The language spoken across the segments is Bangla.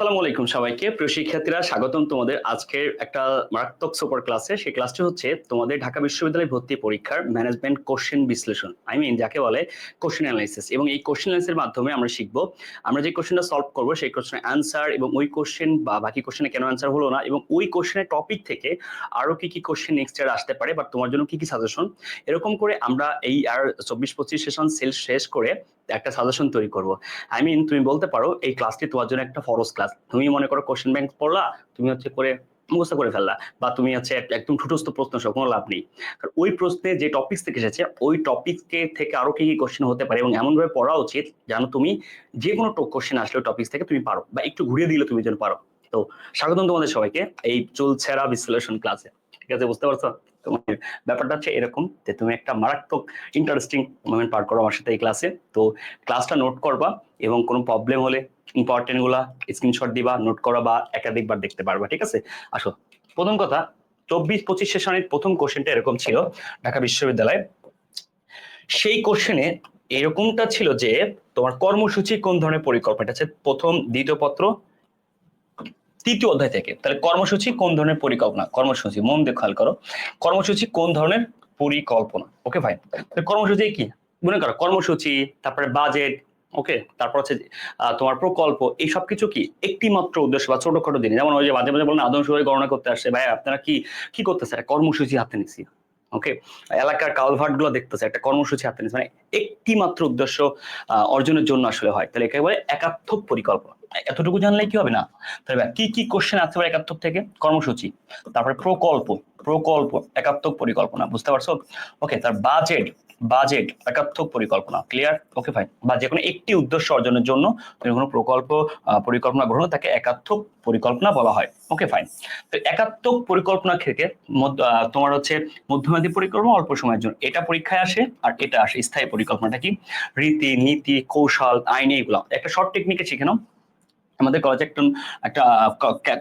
আসসালামু আলাইকুম সবাইকে। প্রিয় শিক্ষার্থীরা, স্বাগতম তোমাদের আজকের একটা মারাত্মক সুপার ক্লাসে সেই ক্লাসটি হচ্ছে তোমাদের ঢাকা বিশ্ববিদ্যালয় ভর্তি পরীক্ষার ম্যানেজমেন্ট কোশ্চেন বিশ্লেষণ। আই মিন যাকে বলে কোশ্চেন অ্যানালাইসিস এবং এই কোশ্চেন অ্যানালাইসিসের মাধ্যমে আমরা শিখব, আমরা যে কোশ্চেনটা সলভ করব, সেই কোশ্চেনের অ্যান্সার এবং ওই কোশ্চেন বা বাকি কোশ্চেনে কেন অ্যান্সার হলো না এবং ওই কোশ্চেনের টপিক থেকে আরও কি কি কোশ্চেন নেক্সট ইয়ার আসতে পারে বা তোমার জন্য কি কি সাজেশন এরকম করে আমরা এই আর চব্বিশ পঁচিশ সেশন সেল শেষ করে একটা সাজেশন তৈরি করব। আই মিন তুমি বলতে পারো এই ক্লাসটি তোমার জন্য একটা ফরজ ক্লাস তুমি মনে করো কোশ্চেন ব্যাংক পড়লা, তুমি হচ্ছে করে মুখস্থ করে ফেললা, বা তুমি হচ্ছে একদম ঠুটস্থ প্রশ্ন সহ, কোনো লাভ নেই। কারণ ওই প্রশ্নে যে টপিক থেকে এসেছে, ওই টপিককে থেকে আরও কি কি কোশ্চেন হতে পারে এবং এমন ভাবে পড়া উচিত যেন তুমি যে কোনো কোশ্চেন আসলে টপিক থেকে তুমি পারো, বা একটু ঘুরিয়ে দিলে তুমি যেন পারো। তো স্বাগতম তোমাদের সবাইকে এই চুলছেরা বিশ্লেষণ ক্লাসে ঠিক আছে, বুঝতে পারছ? তোমার ব্যাপারটা হচ্ছে এরকম যে তুমি একটা মারাত্মক ইন্টারেস্টিং মোমেন্ট পার করো আমার সাথে এই ক্লাসে তো ক্লাসটা নোট করবা এবং কোনো প্রবলেম হলে ইম্পর্টেন্টগুলা স্ক্রিনশট দিবা নোট করা বা একাধিকবার দেখতে পারবা, ঠিক আছে? আসো। প্রথম কথা, চব্বিশ পঁচিশ সেশনের প্রথম কোশ্চেনটা এরকম ছিল ঢাকা বিশ্ববিদ্যালয়। সেই কোশ্চেনে এরকমটা ছিল যে তোমার কর্মসূচি কোন ধরনের পরিকল্পনা? হচ্ছে প্রথম, দ্বিতীয় পত্র তৃতীয় অধ্যায় থেকে। তাহলে কর্মসূচি কোন ধরনের পরিকল্পনা? কর্মসূচি, মন দিয়ে খেয়াল করো। কর্মসূচি কোন ধরনের পরিকল্পনা? ওকে ভাই কর্মসূচি কি? মনে করো কর্মসূচি, তারপরে বাজেট ওকে তারপর হচ্ছে তোমার প্রকল্প, এই সব কিছু কি? একটি মাত্র উদ্দেশ্য বা ছোটখাটো জিনিস। যেমন ওই যে মাঝে মাঝে বলেন আদর্শ হয়ে গণনা করতে আসছে, ভাই, আপনারা কি কি করতেছে একটা কর্মসূচি হাতে নিছি। ওকে এলাকার কালভার্টগুলো দেখতেছে, একটা কর্মসূচি হাতে নিচ্ছে মানে একটি মাত্র উদ্দেশ্য অর্জনের জন্য আসলে হয়। তাহলে একেবারে একাত্মক পরিকল্পনা। এতটুকু জানলে কি হবে না? তাহলে কি কি কোশ্চেন আসতে পারে একাত্মক থেকে? কর্মসূচি, তারপরে প্রকল্প প্রকল্প একাত্মক পরিকল্পনা, বুঝতে পারছ? ওকে তার বাজেট বাজেট একাত্মক পরিকল্পনা ক্লিয়ার ওকে ফাইন বা যে কোনো একটি উদ্দেশ্য অর্জনের জন্য কোনো প্রকল্প পরিকল্পনা গ্রহণ তাকে একাত্মক পরিকল্পনা বলা হয়। ওকে ফাইন তো একাত্মক পরিকল্পনা থেকে তোমার হচ্ছে মধ্যমেয়াদী পরিকল্পনা অল্প সময়ের জন্য। এটা পরীক্ষায় আসে, আর এটা আসে স্থায়ী পরিকল্পনাটা কি? রীতি, নীতি, কৌশল, আইন এগুলো একটা শর্ট টেকনিকে শিখে নাও। আমাদের কলেজে একজন, একটা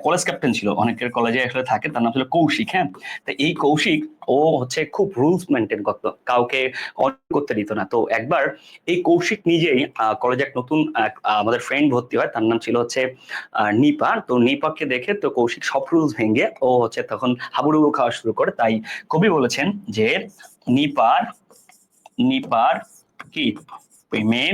কলেজ ক্যাপ্টেন ছিল। অনেকের কলেজে আসলে থাকে, তার নাম ছিল কৌশিক হ্যাঁ? তো এই কৌশিক, ও হচ্ছে খুব রুলস মেনটেন করতো। কাউকে অনিয়ম করতে দিত না। তো একবার এই কৌশিক নিজেই কলেজে এক নতুন আমাদের ফ্রেন্ড ভর্তি হয়, তার নাম ছিল হচ্ছে নিপা। তো নিপাকে দেখে তো কৌশিক সব রুলস ভেঙে, ও হচ্ছে তখন হাবুডুবু খাওয়া শুরু করে। তাই কবি বলেছেন যে, নিপার নিপার কি? প্রেমে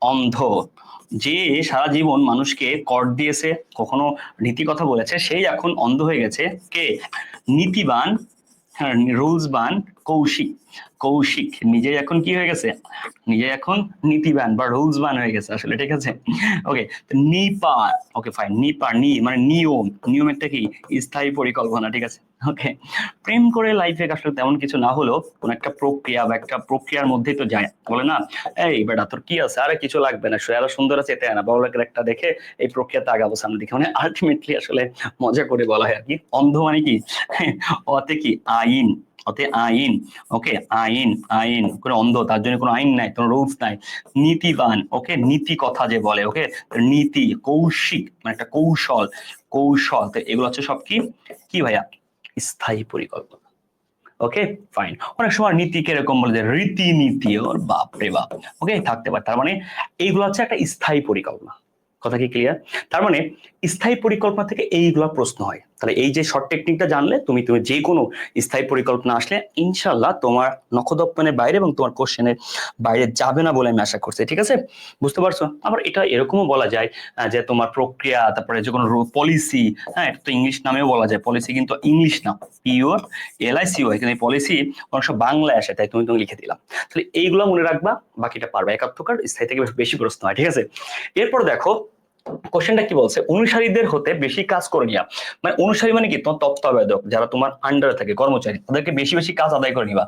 অন্ধ। যে সারা জীবন মানুষকে কর দিয়েছে, কখনো নীতি কথা বলেছে, সেই এখন অন্ধ হয়ে গেছে। কে? নীতিবান হ্যাঁ রুলসবান, কৌশিক। কৌশিক। নিজে এখন কি হয়ে গেছে? নিজে এখন নীতিবান বা রুলসবান হয়ে গেছে আসলে, ঠিক আছে? ওকে নিপার ওকে ফাইন নিপার নি মানে নিয়ম। নিয়ম একটা কি? স্থায়ী পরিকল্পনা, ঠিক আছে? ওকে প্রেম করে লাইফে আসলে তেমন কিছু না হলেও কোন একটা প্রক্রিয়া বা একটা প্রক্রিয়ার মধ্যেই তো যায়। বলে না? এই বেটা, তোর কি আছে? আরে কিছু লাগবে না আরও সুন্দর আছে, এটা না লোকের একটা দেখে এই প্রক্রিয়াতে আগাবো সামনে দিকে। মানে আলটিমেটলি আসলে মজা করে বলা হয় আর কি। অন্ধ মানে কি? অতে কি? আইন। অতে আইন। ওকে, আইন আইন, কোনো অন্ধ, তার জন্য কোনো আইন নাই, কোনো রুলস নাই। নীতিবান, ওকে নীতি কথা যে বলে, ওকে, নীতি, কৌশিক মানে একটা কৌশল কৌশল। তো এগুলো হচ্ছে সব কি? কি ভাইয়া? স্থায়ী পরিকল্পনা। ওকে ফাইন অনেক সময় নীতি কীরকম বলে যে রীতিনীতি ওর বাপ রে বাপ। ওকে, থাকতে পারে। তার মানে এইগুলো হচ্ছে একটা স্থায়ী পরিকল্পনা। কথা কি ক্লিয়ার তার মানে স্থায়ী পরিকল্পনা থেকে এইগুলা প্রশ্ন হয়। তাহলে এই যে শর্ট টেকনিকটা জানলে, তুমি তুমি যে কোনো স্থায়ী পরিকল্পনা আসলে ইনশাল্লাহ তোমার নখদপ্পনের বাইরে এবং তোমার কোশ্চেনের বাইরে যাবে না বলে আমি আশা করছি, ঠিক আছে? বুঝতে পারছ? আবার এটা এরকমও বলা যায় যে তোমার প্রক্রিয়া, তারপরে যে কোনো পলিসি হ্যাঁ এটা তো ইংলিশ নামেও বলা যায় পলিসি কিন্তু ইংলিশ না পিওর এলআইসিও এখানে পলিসি সময় বাংলায় আসে, তাই তুমি তুমি লিখে দিলাম। তাহলে এইগুলো মনে রাখবা, বাকিটা পারবা একাত্মকার স্থায়ী থেকে বেশি প্রশ্ন হয়, ঠিক আছে? এরপর দেখো কোশ্চেনটা কি বলছে? অনুসারীদের হতে বেশি কাজ করে নিয়া। মানে অনুসারী মানে কি? তোমার তত্ত্বাবধায়ক, যারা তোমার আন্ডারে থাকে, কর্মচারী, তাদেরকে বেশি বেশি কাজ আদায় করে নিবা।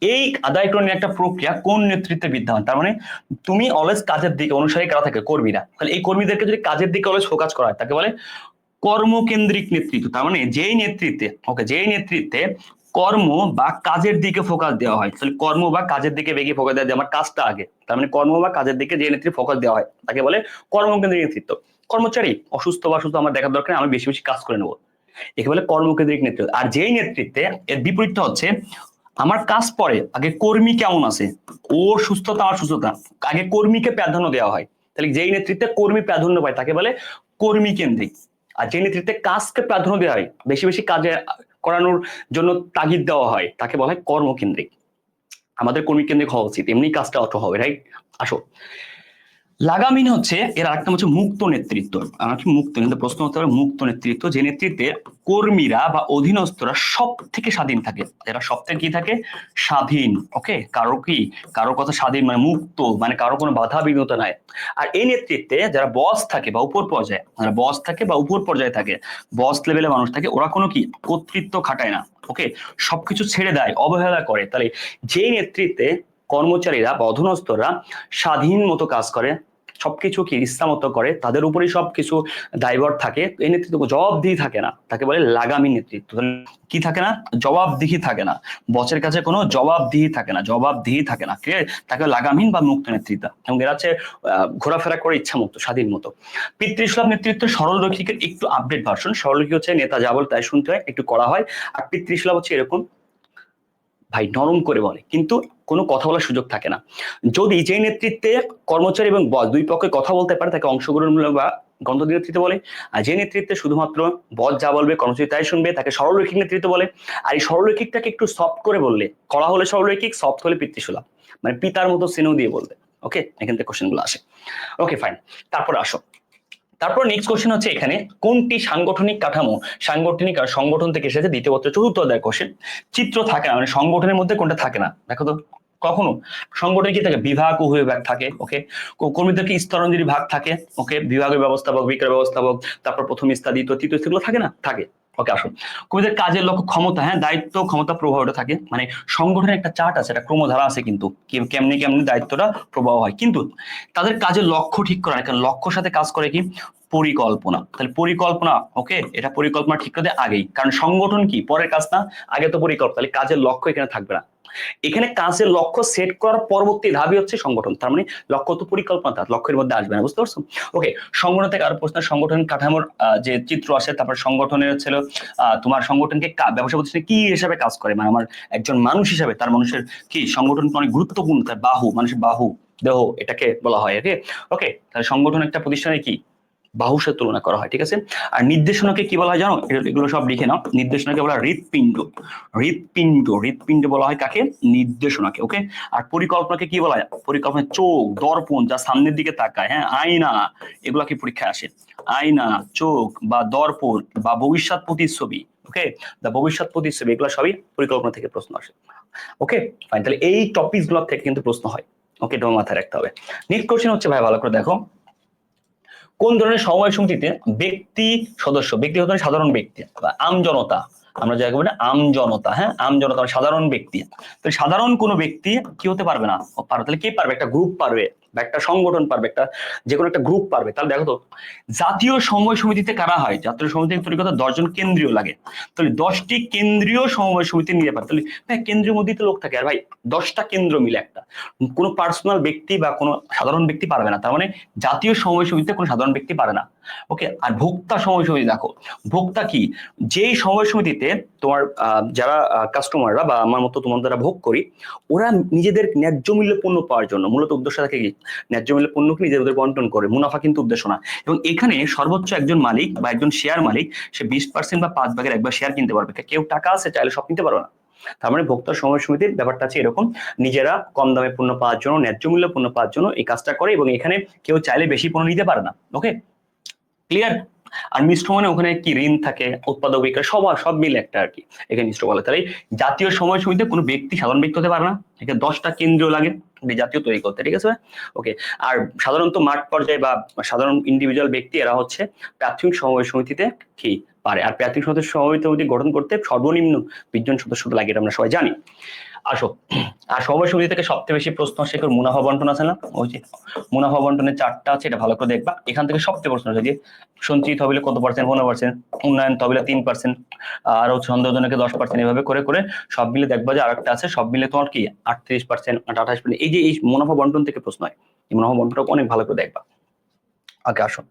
এই আদায় করে একটা প্রক্রিয়া কোন নেতৃত্বে বিদ্যমান? তার মানে তুমি অলওয়েজ কাজের দিকে, অনুসারী কারা থাকে? কর্মীরা। তাহলে এই কর্মীদেরকে যদি কাজের দিকে অলওয়েজ ফোকাস করা হয়, তাকে বলে কর্মকেন্দ্রিক নেতৃত্ব। তার মানে যেই নেতৃত্বে ওকে যেই নেতৃত্বে কর্ম বা কাজের দিকে ফোকাস দেওয়া হয়। তাহলে কর্ম বা কাজের দিকে বেগে ফোকাস দেওয়া আমার কাজটা আগে, তার মানে কর্ম বা কাজের দিকে যে নেতৃত্বে ফোকাস দেওয়া হয়, তাকে বলে কর্মকেন্দ্রিক নেতৃত্ব। কর্মচারী অসুস্থ বা সুস্থ আমার দেখার দরকার আমি বেশি বেশি কাজ করে নেব। একে বলে কর্মকেন্দ্রিক নেতৃত্ব। আর যেই নেতৃত্বে, এর বিপরীতটা হচ্ছে, আমার কাজ পরে, আগে কর্মী কেমন আছে? ওর সুস্থতা আমার সুস্থতা। আগে কর্মীকে প্রাধান্য দেওয়া হয়। তাহলে যেই নেতৃত্বে কর্মী প্রাধান্য পায়, তাকে বলে কর্মী কেন্দ্রিক। আর যে নেতৃত্বে কাজকে প্রাধান্য দেওয়া হয়, বেশি বেশি কাজে করানোর জন্য তাগিদ দেওয়া হয়, তাকে বলা হয় কর্মকেন্দ্রিক। আমাদের কর্মী কেন্দ্রিক হওয়া উচিত, এমনি কাজটা অটো হবে রাইট আসো। লাগামিন হচ্ছে, এর আরেকটা হচ্ছে মুক্ত নেতৃত্ব। মুক্ত? কিন্তু প্রশ্ন হতে পারে মুক্ত নেতৃত্ব, যে নেতৃত্বে কর্মীরা বা অধীনস্থরা সব থেকে স্বাধীন থাকে। এরা সব থেকে কি থাকে? স্বাধীন ওকে কারও কি? কারও কথা স্বাধীন মানে মুক্ত মানে কারও কোনো বাধা বিঘ্নতা নাই। আর এই নেতৃত্বে যারা বস থাকে বা উপর পর্যায়ে, যারা বস থাকে বা উপর পর্যায়ে থাকে বস লেভেলে মানুষ থাকে, ওরা কোনো কি? কর্তৃত্ব খাটায় না ওকে সবকিছু ছেড়ে দেয়, অবহেলা করে। তাহলে যেই নেতৃত্বে কর্মচারীরা বা অধীনস্থরা স্বাধীন মতো কাজ করে, সবকিছু কি ইচ্ছা মতো করে, তাদের উপরেই সবকিছু দায়বর থাকে। এই নেতৃত্ব জবাবদিহি থাকে না। তাকে বলে লাগামী নেতৃত্ব। কি থাকে না? জবাবদিহি থাকে না। বসের কাছে কোনো জবাবদিহি থাকে না, জবাবদিহি থাকে না। ক্লিয়ার? তাকে লাগামহীন বা মুক্ত নেতৃত্ব। এবং এরা হচ্ছে ঘোরাফেরা করে ইচ্ছা মতো, স্বাধীন মতো। পিতৃসুলভ নেতৃত্ব সরলরৈখিকের একটু আপডেট ভার্সন সরলরৈখিক হচ্ছে নেতা যা বলে তাই শুনতে হয়, একটু করা হয়। আর পিতৃসুলভ হচ্ছে এরকম, ভাই, নরম করে বলে। কিন্তু কোনো কথা বলার সুযোগ থাকে না। যদি যে নেতৃত্বে কর্মচারী এবং বস দুই পক্ষে কথা বলতে পারে, তাকে অংশগ্রহণমূলক বা গণতন্ত্র নেতৃত্ব বলে। আর যে নেতৃত্বে শুধুমাত্র বস যা বলবে, কর্মচারী তাই শুনবে, তাকে সরলরৈখিক নেতৃত্ব বলে। আর এই সরলরৈখিকটাকে একটু সফট করে বললে, করা হলে সরলরৈখিক সফট হলে পিতৃসুলভ। মানে পিতার মতো স্নেহ দিয়ে বলবে। ওকে এখান থেকে কোশ্চেনগুলো আসে। ওকে ফাইন তারপর আসো। তারপর নেক্সট কোশ্চেন হচ্ছে এখানে, কোনটি সাংগঠনিক কাঠামো, সাংগঠনিক আর সংগঠন থেকে এসেছে? দ্বিতীয় পত্র, চতুর্থ অধ্যায় কোশ্চেন চিত্র থাকে না মানে সংগঠনের মধ্যে কোনটা থাকে না? দেখো তো। কখনো? সংগঠনে কি থাকে বিভাগ ও বিভাগ থাকে? ওকে কর্মীদের কি স্তরঞ্জলি ভাগ থাকে ওকে বিভাগের ব্যবস্থাপক, বিক্রয় ব্যবস্থাপক, তারপর প্রথম স্তর দ্বিতীয়, তৃতীয় সেগুলো থাকে না? থাকে। ওকে আসুন। কবিদের কাজের লক্ষ্য, ক্ষমতা হ্যাঁ? দায়িত্ব, ক্ষমতা প্রভাব ওটা থাকে। মানে সংগঠনের একটা চার্ট আছে, একটা ক্রমধারা আছে কিন্তু। কেমনি কেমনি দায়িত্বটা প্রভাব হয়। কিন্তু তাদের কাজের লক্ষ্য ঠিক করা কারণ লক্ষ্যর সাথে কাজ করে কি? পরিকল্পনা। তাহলে পরিকল্পনা ওকে এটা পরিকল্পনা ঠিক করতে আগেই। কারণ সংগঠন কি? পরের কাজ না? আগে তো পরিকল্পনা। তাহলে কাজের লক্ষ্য এখানে থাকবে না। এখানে কাজের লক্ষ্য সেট করার পরবর্তী ধাপই হচ্ছে সংগঠন। তার মানে লক্ষ্য তো পরিকল্পনা লক্ষ্যের মধ্যে আসবে না, বুঝতে পারছ? ওকে সংগঠন থেকে আরও প্রশ্ন, সংগঠন কাঠামোর যে চিত্র আসে তারপর সংগঠনের ছিল তোমার সংগঠনকে ব্যবসা প্রতিষ্ঠানে কি হিসাবে কাজ করে? মানে আমার একজন মানুষ হিসাবে, তার মানুষের কি? সংগঠন অনেক গুরুত্বপূর্ণ, তার বাহু, মানুষের বাহু, দেহ, এটাকে বলা হয় ওকে ওকে তাহলে সংগঠন একটা প্রতিষ্ঠানে কি? বাহুর সাথে তুলনা করা হয়, ঠিক আছে? আর নির্দেশনাকে কি বলা হয় জানো? এগুলো- সব লিখে নাও। নির্দেশনাকে বলা হয় হৃৎপিণ্ড। হৃৎপিণ্ড হৃৎপিণ্ড বলা হয় কাকে? নির্দেশনাকে ওকে আর পরিকল্পনাকে কি বলা হয়? পরিকল্পনা চোখ, দর্পণ, যা সামনের দিকে তাকায় হ্যাঁ? আয়না, এগুলা কি পরীক্ষায় আসে? আয়না, চোখ বা দর্পণ বা ভবিষ্যৎ প্রতিচ্ছবি ওকে দা ভবিষ্যৎ প্রতিচ্ছবি, এগুলো সবই পরিকল্পনা থেকে প্রশ্ন আসে। ওকে ফাইন তাহলে এই টপিকগুলো থেকে কিন্তু প্রশ্ন হয়। ওকে এটা মাথায় রাখতে হবে। নেক্সট কোশ্চেন হচ্ছে, ভাই, ভালো করে দেখো। কোন ধরনের সমবায় সমিতিতে ব্যক্তি সদস্য ব্যক্তি হতে সাধারণ ব্যক্তি আম জনতা, আমরা যাকে বলি আম জনতা হ্যাঁ? আম জনতা মানে সাধারণ ব্যক্তি। তো সাধারণ কোনো ব্যক্তি কি হতে পারবে না? পারবে। তাহলে কে পারবে? একটা গ্রুপ পারবে। বা একটা সংগঠন পারবে, একটা যে কোনো একটা গ্রুপ পারবে। তাহলে দেখো তো, জাতীয় সময় সমিতিতে কারা হয়? জাতীয় সমিতি তৈরি করতে দশজন কেন্দ্রীয় লাগে। তাহলে দশটি কেন্দ্রীয় সময় সমিতি নিয়ে পারে তাহলে ভাই কেন্দ্রীয় মধ্যেই তো লোক থাকে। আর ভাই দশটা কেন্দ্র মিলে একটা। কোনো পার্সোনাল ব্যক্তি বা কোনো সাধারণ ব্যক্তি পারবে না। তার মানে জাতীয় সময় সমিতিতে কোনো সাধারণ ব্যক্তি পারে না। ওকে আর ভোক্তা সময় সমিতি দেখো। ভোক্তা কি? যেই সময় সমিতিতে তোমার যারা কাস্টমাররা বা আমার মতো তোমার দ্বারা ভোগ করি, ওরা নিজেদের ন্যায্য মূল্যে পণ্য পাওয়ার জন্য, মূলত উদ্দেশ্য থাকে কি? ন্যায্য মূল্যে পণ্যকে নিজেদের বন্টন করে, মুনাফা কিন্তু উদ্দেশ্য না। এবং এখানে সর্বোচ্চ একজন মালিক বা একজন শেয়ার মালিক, সে বিশ পার্সেন্ট বা পাঁচ ভাগের একবার শেয়ার কিনতে পারবে। কেউ টাকা আছে, চাইলে সব কিনতে পারবে না। তার মানে ভোক্তা সময় সমিতির ব্যাপারটা আছে এরকম, নিজেরা কম দামে পণ্য পাওয়ার জন্য, ন্যায্য মূল্যে পণ্য পাওয়ার জন্য এই কাজটা করে এবং এখানে কেউ চাইলে বেশি পণ্য নিতে পারে না। ওকে ক্লিয়ার আর মিশ্র মানে ওখানে কি ঋণ থাকে, উৎপাদক বিক্রয় সবার সব মিলে একটা আর কি। এখানে মিশ্র বলে। তাহলে জাতীয় সময় সমিতিতে কোনো ব্যক্তি, সাধারণ ব্যক্তি হতে পারে না। এখানে দশটা কেন্দ্র লাগে। জাতীয় তৈরি করতে, ঠিক আছে ওকে আর সাধারণত মাঠ পর্যায়ে বা সাধারণ ইন্ডিভিজুয়াল ব্যক্তি এরা হচ্ছে প্রাথমিক সমবায় সমিতিতে কি পারে। আর প্রাথমিক সদস্য সমবায় সমিতি গঠন করতে সর্বনিম্ন বিশজন সদস্য লাগে এটা আমরা সবাই জানি। আসো। আর সময় থেকে সবচেয়ে বেশি প্রশ্ন আসে মুনাফা বন্টন আছে না? ওই যে মুনাফা বন্টনের চারটা আছে, এটা ভালো করে দেখবা। এখান থেকে সবচেয়ে প্রশ্ন আছে যে, সঞ্চিত হবিলে কত পার্সেন্ট পনেরো পার্সেন্ট উন্নয়ন তহবিলে তিন পার্সেন্ট আর সন্দেহজনকে দশ পার্সেন্ট এভাবে করে করে সব মিলে দেখবা যে আরেকটা আছে, সব মিলে তোমার কি আটত্রিশ পার্সেন্ট আঠাশ পার্সেন্ট এই যে এই মুনাফা বন্টন থেকে প্রশ্ন হয়, এই মুনাফা বন্টনটা অনেক ভালো করে দেখবা। ওকে আসো।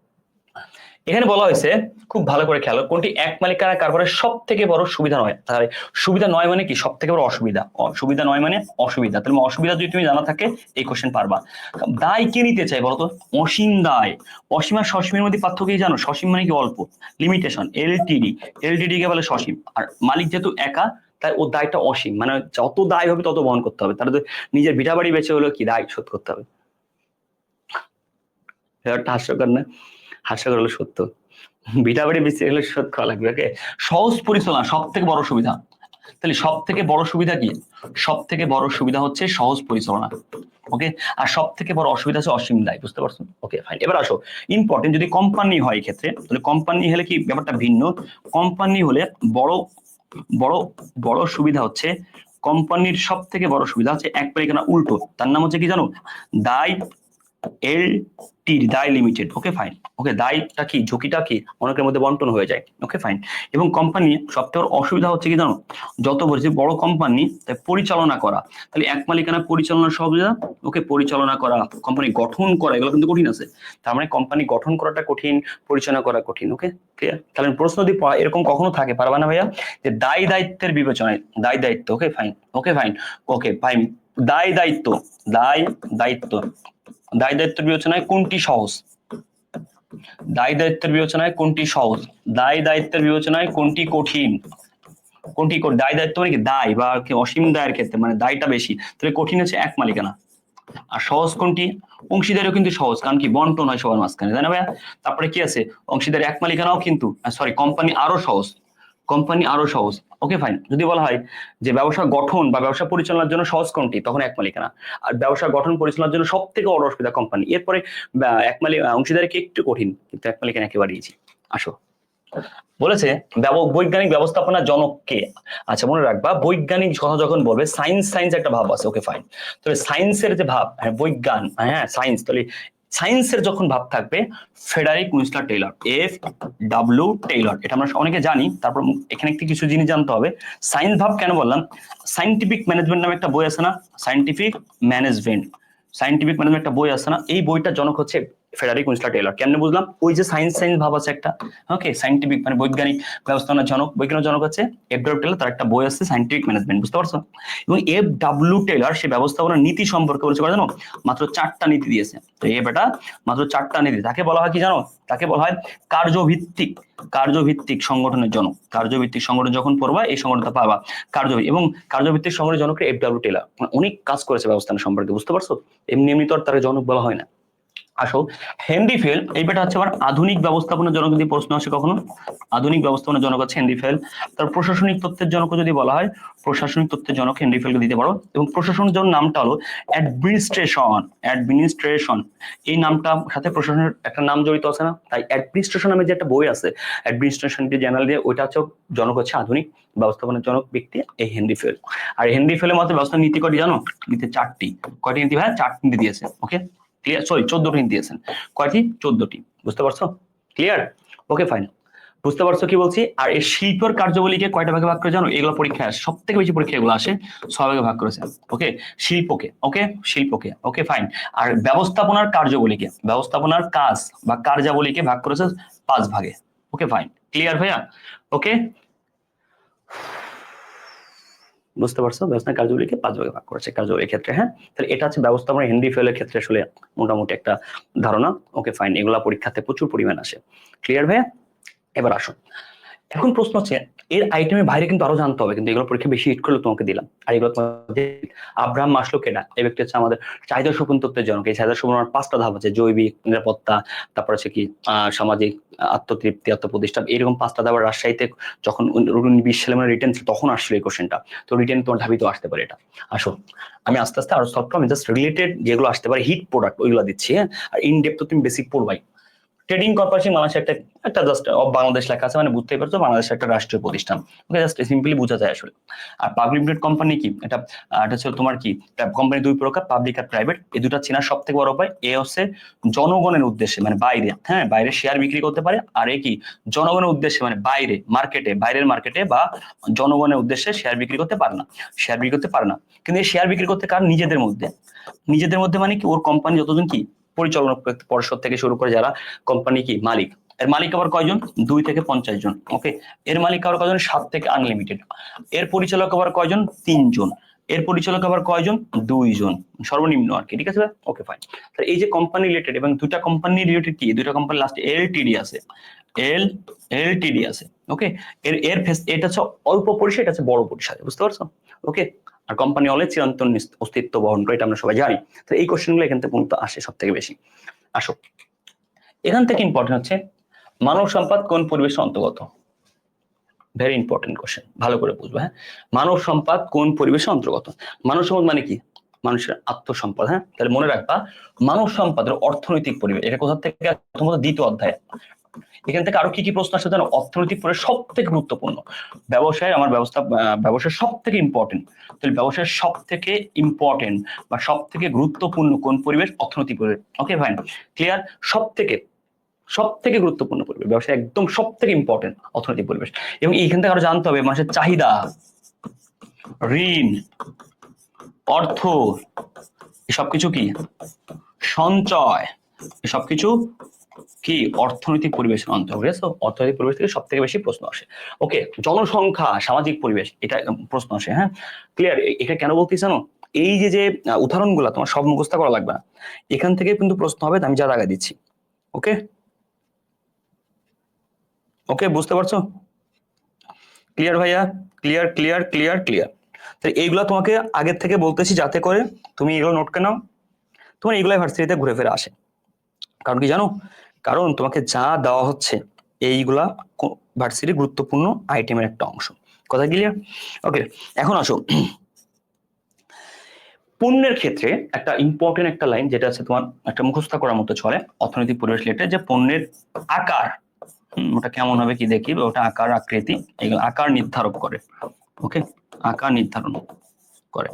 এখানে বলা হয়েছে, খুব ভালো করে খেয়াল কোনটি এক মালিকানা কারবারের সব থেকে বড় সুবিধা নয়? তাহলে সুবিধা নয় মানে কি? সব থেকে বড় অসুবিধা। সুবিধা নয় মানে অসুবিধা। তাহলে অসুবিধা যদি তুমি জানা থাকে, এই কোশ্চেন পারবা। দায় কে নিতে চাই বলতো অসীম দায়। অসীম আর সসীমের মধ্যে পার্থক্য জানো? সসীম মানে কি অল্প? লিমিটেশন এলটিডি এলটিডি কে বলে সসীম। আর মালিক যেহেতু একা, তাই ওর দায়টা অসীম। মানে যত দায় হবে, তত বহন করতে হবে। তার তো নিজের ভিটা বাড়ি বেঁচে হলেও কি দায় শোধ করতে হবে? হাস্যকর না। হাস্যকর হলো সত্য। ভিটা বাড়ি হলে শোধ করা লাগবে ওকে সহজ পরিচালনা সব থেকে বড় সুবিধা। তাহলে সব থেকে বড় সুবিধা কি? সব থেকে বড় সুবিধা হচ্ছে সহজ পরিচালনা ওকে আর সব থেকে বড় অসুবিধা হচ্ছে অসীম দায়, বুঝতে পারছ? ওকে ফাইন এবার আসো। ইম্পর্টেন্ট যদি কোম্পানি হয় ক্ষেত্রে তাহলে কোম্পানি হলে কি ব্যাপারটা ভিন্ন? কোম্পানি হলে বড় বড় বড় সুবিধা হচ্ছে কোম্পানির সব থেকে বড় সুবিধা হচ্ছে এক পারিখানা উল্টো। তার নাম হচ্ছে কি জানো? দায় এল টি দায় লিমিটেড ওকে ফাইন ওকে দায়টা কি, ঝুঁকিটা কি? অনেকের মধ্যে বন্টন হয়ে যায় ওকে ফাইন এবং কোম্পানি সবথেকে অসুবিধা হচ্ছে কি জানো? যত বলছি বড় কোম্পানি তাই পরিচালনা করা। তাহলে এক মালিকানা পরিচালনার সুবিধা ওকে পরিচালনা করা কোম্পানি গঠন করা, এগুলো কিন্তু কঠিন আছে। তার মানে কোম্পানি গঠন করাটা কঠিন, পরিচালনা করা কঠিন ওকে ক্লিয়ার তাহলে প্রশ্ন যদি এরকম কখনো থাকে, পারবা না ভাইয়া? যে দায় দায়িত্বের বিবেচনায়, দায় দায়িত্ব okay fine okay fine okay fine দায় দায়িত্ব দায় দায়িত্ব। দায় দায়িত্বের বিবেচনায় কোনটি সহজ? দায় দায়িত্বের বিবেচনায় কোনটি সহজ? দায় দায়িত্বের বিবেচনায় কোনটি কঠিন? কোনটি? দায় দায়িত্ব মানে কি? দায় বা অসীম দায়ের ক্ষেত্রে মানে দায়টা বেশি। তাহলে কঠিন হচ্ছে এক মালিকানা। আর সহজ কোনটি? অংশীদারও কিন্তু সহজ, কারণ কি? বন্টন হয় সবার মাঝখানে, তাই না ভাইয়া? তারপরে কি আছে? অংশীদার এক মালিকানাও কিন্তু সরি কোম্পানি আরও সহজ। কোম্পানি আরও সহজ। ওকে ফাইন যদি বলা হয় যে ব্যবসা গঠন বা ব্যবসা পরিচালনার জন্য সহজ কোনটি, তখন এক মালিকানা আর ব্যবসা গঠন পরিচালনার জন্য সব থেকে বড় অসুবিধা কোম্পানি এরপরে এক মালিক অংশীদারি কি একটু কঠিন, কিন্তু এক মালিকানা একেবারে ইজি আসো। বলেছে বৈজ্ঞানিক ব্যবস্থাপনা জনককে আচ্ছা মনে রাখবা, বৈজ্ঞানিক কথা যখন বলবে সায়েন্স সায়েন্স একটা ভাব আছে। ওকে ফাইন তাহলে সায়েন্সের যে ভাব হ্যাঁ বৈজ্ঞান হ্যাঁ সায়েন্স তাহলে সায়েন্সের যখন ভাব থাকবে, Frederick Winslow Taylor F W Taylor, এটা আমরা অনেকে জানি, তারপর এখানে একটি কিছু জিনিস জানতে হবে। সায়েন্স ভাব কেন বললাম? সায়েন্টিফিক ম্যানেজমেন্ট নামে একটা বই আছে না? Scientific management. সায়েন্টিফিক ম্যানেজমেন্ট একটা বই আছে না? এই বইটা জনক হচ্ছে ফেডারিক উইনস্টার টেইলর কেমনে বুঝলাম? ওই যে সায়েন্স সায়েন্স ভাব আছে একটা। ওকে সায়েন্টিফিক মানে বৈজ্ঞানিক ব্যবস্থাপনার জনক বৈজ্ঞানিক জনক আছে এফ ডাব্লিউ টেলর তার একটা বই আছে সায়েন্টিফিক ম্যানেজমেন্ট বুঝতে পারছ? এবং এফ ডাব্লিউ টেলর সে ব্যবস্থাপনার নীতি সম্পর্কে বলছে জানো মাত্র চারটা নীতি দিয়েছে। তো এই বেটা, মাত্র চারটা নীতি। তাকে বলা হয় কি জানো? তাকে বলা হয় কার্যভিত্তিক। কার্যভিত্তিক সংগঠনের জনক। কার্যভিত্তিক সংগঠন যখন পড়বা, এই সংগঠনটা পাবা। কার্য এবং কার্যভিত্তিক সংগঠনের জনকের এফ ডাব্লিউ টেলর অনেক কাজ করেছে ব্যবস্থাপনা সম্পর্কে, বুঝতে পারছ? এমনি এমনি তো আর তার জনক বলা হয় না। আসো হেনরি ফেল এই বেটা হচ্ছে আবার আধুনিক ব্যবস্থাপনার জনক যদি প্রশ্ন আসে কখনো? আধুনিক ব্যবস্থাপনার জনক হচ্ছে হেনরি ফেল তার প্রশাসনিক তত্ত্বের জনক যদি বলা হয়, প্রশাসনিক তত্ত্বের জনক হেনরি ফেলকে দিতে পারো। এবং প্রশাসনের জন্য নামটা হলো অ্যাডমিনিস্ট্রেশন অ্যাডমিনিস্ট্রেশন এই নামটা সাথে প্রশাসনের একটা নাম জড়িত আছে না? তাই অ্যাডমিনিস্ট্রেশন নামে যে একটা বই আছে অ্যাডমিনিস্ট্রেশন যে জেনারেল দিয়ে, ওইটা হচ্ছে জনক হচ্ছে আধুনিক ব্যবস্থাপনার জনক ব্যক্তি এই হেনরি ফেল আর হেনরি ফেলের মধ্যে ব্যবস্থা নীতি কটি জানো? নীতি চারটি। কয়টি নীতি ভাই? চারটি নীতি দিয়েছে ওকে ক্লিয়ার সরি চোদ্দটি নীতি দিয়েছেন। কয়টি? চোদ্দটি। বুঝতে পারছ? ক্লিয়ার ওকে ফাইন বুঝতে পারছ কি বলছি? আর এই শিল্পের কার্যাবলীকে কয়টা ভাগে ভাগ করে জানো? এগুলো পরীক্ষায় আসে। সব থেকে বেশি পরীক্ষা এগুলো আসে ছ ভাগে ভাগ করেছে। ওকে শিল্পকে। ওকে শিল্পকে। ওকে ফাইন আর ব্যবস্থাপনার কার্যাবলীকে। ব্যবস্থাপনার কাজ বা কার্যাবলীকে ভাগ করেছে পাঁচ ভাগে। ওকে ফাইন ক্লিয়ার ভাইয়া? ওকে বুঝতে পারছ? ব্যবস্থাপনা কার্যগুলিকে পাঁচ ভাগে ভাগ করেছে কার্যগুলির ক্ষেত্রে হ্যাঁ? তাহলে এটা হচ্ছে ব্যবস্থা ব্যবস্থাপনা হিন্দি ফেলের ক্ষেত্রে আসলে মোটামুটি একটা ধারণা। ওকে ফাইন এগুলা পরীক্ষাতে প্রচুর পরিমাণ আসে। ক্লিয়ার ভাইয়া? এবার আসো এখন প্রশ্ন হচ্ছে, এর আইটেমের বাইরে কিন্তু আরও জানতে হবে, কিন্তু এগুলো পরীক্ষা বেশি হিট করলে তোমাকে দিলাম। আর এগুলো আব্রাহাম মাসলো কেডা? এই ব্যক্তি হচ্ছে আমাদের চাহিদা সুপন তত্ত্বের জনক। এই চাহিদা সুপন পাঁচটা ধাপ আছে, জৈবিক, নিরাপত্তা, তারপর হচ্ছে কি সামাজিক, আত্মতৃপ্তি আত্মপ্রতিষ্ঠা এরকম পাঁচটা ধাপ। রাজশাহীতে যখন বিশ সালে মানে রিটেন তখন আসছিল এই কোশ্চেনটা তো রিটেন তোমার ধাবিত আসতে পারে এটা। আসো। আমি আস্তে আস্তে আরও সফট আমি জাস্ট রিলেটেড যেগুলো আসতে পারে হিট প্রোডাক্ট ওইগুলো দিচ্ছি হ্যাঁ? আর ইন ডেপ তো তুমি বেসিক পড়বাই। ট্রেডিং কর্পোরেশন বাংলাদেশের একটা একটা জাস্ট বাংলাদেশ লেখা আছে মানে বুঝতেই পারছ বাংলাদেশ একটা রাষ্ট্রীয় প্রতিষ্ঠান। ওকে জাস্ট সিম্পলি বোঝা যায় আসলে। আর পাবলিক লিমিটেড কোম্পানি কি? এটা এটা হচ্ছে তোমার কি? কোম্পানি দুই প্রকার পাবলিক আর প্রাইভেট এই দুটো চেনার সব থেকে বড় উপায়। এ হচ্ছে জনগণের উদ্দেশ্যে মানে বাইরে। হ্যাঁ বাইরে শেয়ার বিক্রি করতে পারে। আর এ কি? জনগণের উদ্দেশ্যে মানে বাইরে মার্কেটে বাইরের মার্কেটে বা জনগণের উদ্দেশ্যে শেয়ার বিক্রি করতে পারে না। শেয়ার বিক্রি করতে পারে না। কিন্তু এই শেয়ার বিক্রি করতে কার? নিজেদের মধ্যে। নিজেদের মধ্যে মানে কি? ওর কোম্পানি যতজন কি? পরিচালনা পরিষদ থেকে শুরু করে যারা কোম্পানি কি মালিক। এর মালিক আবার কয়জন? দুই থেকে পঞ্চাশ জন ওকে এর মালিক আবার কয়জন? সাত থেকে আনলিমিটেড এর পরিচালক আবার কয়জন? তিনজন। এর পরিচালক আবার কয়জন? দুইজন। সর্বনিম্ন আর কি, ঠিক আছে ওকে ফাইন তাহলে এই যে কোম্পানি রিলেটেড এবং দুটা কোম্পানি রিলেটেড কি? দুটা কোম্পানি লাস্ট এল এলটিডি আছে। এল এল এলটিডি আছে ওকে এর এর ফেস এটা হচ্ছে অল্প পরিসর, এটা হচ্ছে বড় পরিসর, বুঝতে পারছ? ওকে আর কোম্পানি অলরেডি চিরন্তন অস্তিত্ব বহন করে, এটা আমরা সবাই জানি। তো এই কোশ্চেনগুলো এখান থেকে পর্যন্ত আসে সব থেকে বেশি। আসো। এখান থেকে ইম্পর্টেন্ট হচ্ছে, মানব সম্পদ কোন পরিবেশের অন্তর্গত? ভেরি ইম্পর্টেন্ট কোশ্চেন ভালো করে বুঝবে হ্যাঁ? মানব সম্পদ কোন পরিবেশের অন্তর্গত? মানব সম্পদ মানে কি? মানুষের আত্মসম্পদ হ্যাঁ? তাহলে মনে রাখবা, মানব সম্পদের অর্থনৈতিক পরিবেশ, এটা কোথা থেকে? প্রথমত দ্বিতীয় অধ্যায়। এখান থেকে আরও কি কি প্রশ্ন আসছে জানো অর্থনৈতিক পরিবেশ সব থেকে গুরুত্বপূর্ণ। ব্যবসায় আমার ব্যবস্থা ব্যবসায় সব থেকে ইম্পর্টেন্ট তাহলে ব্যবসায় সব থেকে ইম্পর্টেন্ট বা সব থেকে গুরুত্বপূর্ণ কোন পরিবেশ? অর্থনৈতিক পরিবেশ। ওকে ফাইন ক্লিয়ার সব থেকে সব থেকে গুরুত্বপূর্ণ পরিবেশ। ব্যবসায় একদম সব থেকে ইম্পর্টেন্ট অর্থনৈতিক পরিবেশ। এবং এইখান থেকে আরও জানতে হবে মানুষের চাহিদা, ঋণ, অর্থ, এসব কিছু কি? সঞ্চয়, এসব কিছু কি? অর্থনৈতিক পরিবেশের অন্তর্গত অর্থনৈতিক পরিবেশ থেকে সব থেকে বেশি প্রশ্ন আসে। ওকে জনসংখ্যা, সামাজিক পরিবেশ, এটা প্রশ্ন আসে হ্যাঁ? ক্লিয়ার এটা কেন বলতেছি জানো? এই যে যে উদাহরণগুলো তোমার সব মুখস্থ করা লাগবে না। এখান থেকে কিন্তু প্রশ্ন হবে, আমি যা জায়গা দিচ্ছি। ওকে ওকে বুঝতে পারছ? ক্লিয়ার ভাইয়া? ক্লিয়ার ক্লিয়ার ক্লিয়ার ক্লিয়ার তাহলে এইগুলা তোমাকে আগের থেকে বলতেছি যাতে করে তুমি এগুলো নোট করে নাও। তোমার এগুলাই ভার্সিটিতে ঘুরে ফিরে আসে। কারণ কি জানো? কারণ তোমাকে যা দেওয়া হচ্ছে, এইগুলা ভার্সিটির গুরুত্বপূর্ণ আইটেমের একটা অংশ। কথা ক্লিয়ার ওকে এখন আসো। পণ্যের ক্ষেত্রে একটা ইম্পর্টেন্ট একটা লাইন যেটা আছে তোমার একটা মুখস্থ করার মতো চলে, অর্থনৈতিক পরিবেশ রিলেটেড যে পণ্যের আকার ওটা কেমন হবে কি দেখি, ওটা আকার, আকৃতি, এগুলো আকার নির্ধারণ করে। ওকে আকার নির্ধারণ করে।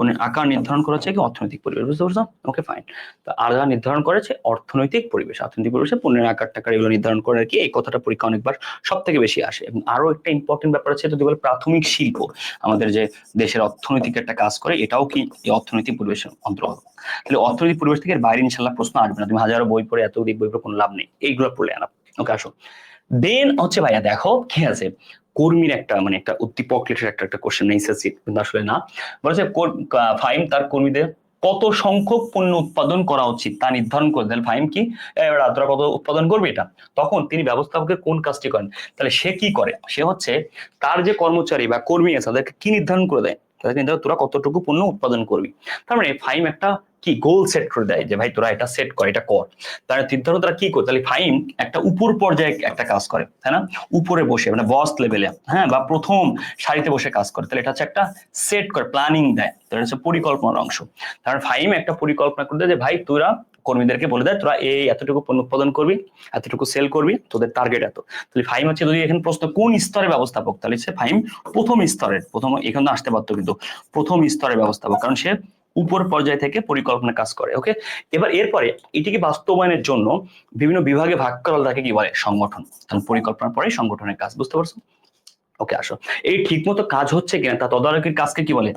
পণ্যের আকার নির্ধারণ করেছে কি অর্থনৈতিক পরিবেশ, বুঝতে পারছ? ওকে ফাইন তো আলাদা নির্ধারণ করেছে, অর্থনৈতিক পরিবেশ, অর্থনৈতিক পরিবেশে পণ্যের আকার টাকার এগুলো নির্ধারণ করে কি, এই কথাটা পরীক্ষা অনেকবার সব থেকে বেশি আসে। এবং আরও একটা ইম্পর্টেন্ট ব্যাপার আছে যদি বলে প্রাথমিক শিল্প, আমাদের যে দেশের অর্থনৈতিক একটা কাজ করে, এটাও কি এই অর্থনৈতিক পরিবেশের অন্তর্গত তাহলে অর্থনৈতিক পরিবেশ থেকে বাইরে ইনশাল্লাহ প্রশ্ন আসবে না। তুমি হাজারো বই পড়ে, এত বই পড়ে কোনো লাভ নেই। এইগুলো পড়লে আনা ওকে আসো। দেন হচ্ছে ভাইয়া দেখো, কি আছে? কর্মীর একটা মানে একটা উদ্দীপক একটা একটা কোশ্চেন এসএসসি কিন্তু আসলে না। বলেছে ফাইম তার কর্মীদের কত সংখ্যক পণ্য উৎপাদন করা উচিত তা নির্ধারণ করে দেন। ফাইম কি তোরা কত উৎপাদন করবে এটা? তখন তিনি ব্যবস্থাপকের কোন কাজটি করেন? তাহলে সে কি করে? সে হচ্ছে তার যে কর্মচারী বা কর্মী আছে, তাদেরকে কি নির্ধারণ করে দেয়? তাদেরকে তোরা কতটুকু পণ্য উৎপাদন করবি। তার মানে ফাইম একটা কি গোল সেট করে দেয় যে, ভাই, তোরা এটা সেট কর, এটা কর। তারা নির্ধারণ তারা কি করে? তাহলে ফাইম একটা উপর পর্যায়ে একটা কাজ করে, তাই না? উপরে বসে মানে বস লেভেলে হ্যাঁ বা প্রথম সারিতে বসে কাজ করে। তাহলে এটা হচ্ছে একটা সেট করে প্ল্যানিং দেয়। তাহলে হচ্ছে পরিকল্পনার অংশ। তার ফাইম একটা পরিকল্পনা করে দেয় যে, ভাই, তোরা কর্মীদেরকে বলে দেয়, তোরা এই এতটুকু পণ্য উৎপাদন করবি, এতটুকু সেল করবি, তোদের টার্গেট এত। তাহলে ফাইম হচ্ছে, যদি এখানে প্রশ্ন, কোন স্তরের ব্যবস্থাপক? তাহলে সে ফাইম প্রথম স্তরের, প্রথম এখানে আসতে পারতো কিন্তু প্রথম স্তরের ব্যবস্থাপক। কারণ সে উপর পর্যায় থেকে পরিকল্পনা কাজ করে ওকে এবার এরপরে এটিকে বাস্তবায়নের জন্য বিভিন্ন বিভাগে ভাগ করা তাকে কি বলে? সংগঠন। কারণ পরিকল্পনার পরে সংগঠনের কাজ, বুঝতে পারছ? ওকে আসো। এই ঠিকমতো কাজ হচ্ছে কিনা, তা তদারকির কাজকে কি বলে?